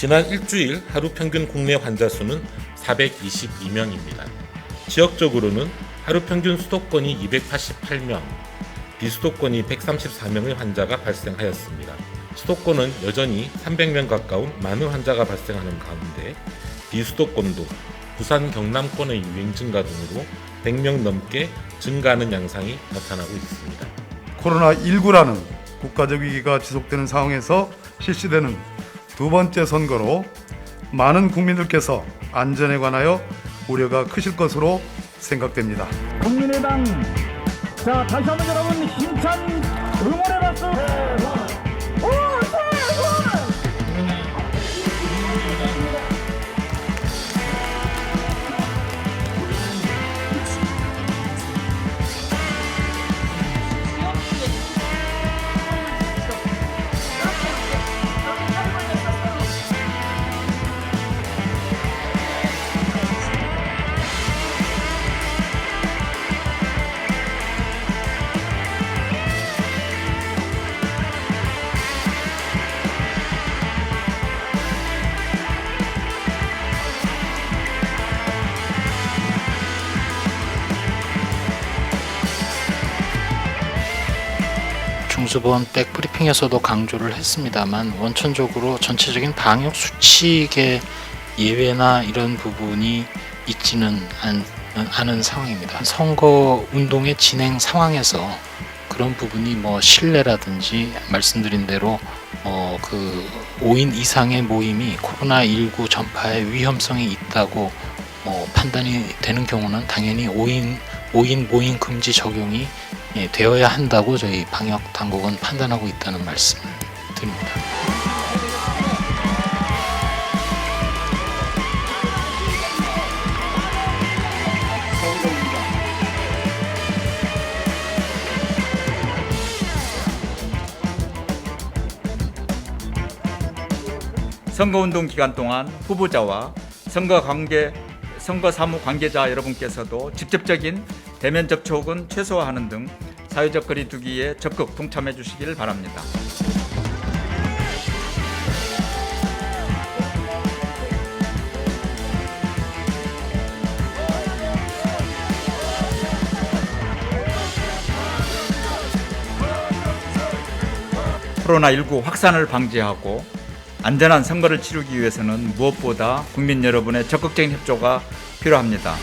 지난 일주일 하루 평균 국내 환자 수는 422명입니다. 지역적으로는 하루 평균 수도권이 288명, 비수도권이 134명의 환자가 발생하였습니다. 수도권은 여전히 300명 가까운 많은 환자가 발생하는 가운데 비수도권도 부산 경남권의 유행 증가 등으로 100명 넘게 증가하는 양상이 나타나고 있습니다. 코로나19라는 국가적 위기가 지속되는 상황에서 실시되는 두 번째 선거로 많은 국민들께서 안전에 관하여 우려가 크실 것으로 생각됩니다. 국민의당. 자 다시 한번 여러분 힘찬 응원의 박수 중수본 백브리핑에서도 강조를 했습니다만 원천적으로 전체적인 방역 수칙의 예외나 이런 부분이 있지는 않, 않은 상황입니다. 선거 운동의 진행 상황에서 그런 부분이 뭐 신뢰라든지 말씀드린 대로 어, 그 5인 이상의 모임이 코로나19 전파의 위험성이 있다고 뭐 판단이 되는 경우는 당연히 5인 5인 모임 금지 적용이 예, 되어야 한다고 저희 방역 당국은 판단하고 있다는 말씀을 드립니다. 선거운동 기간 동안 후보자와 선거 관계 선거 사무 관계자 여러분께서도 직접적인 대면 접촉은 최소화하는 등 사회적 거리두기에 적극 동참해 주시길 바랍니다. 코로나19 확산을 방지하고 안전한 선거를 치르기 위해서는 무엇보다 국민 여러분의 적극적인 협조가 필요합니다.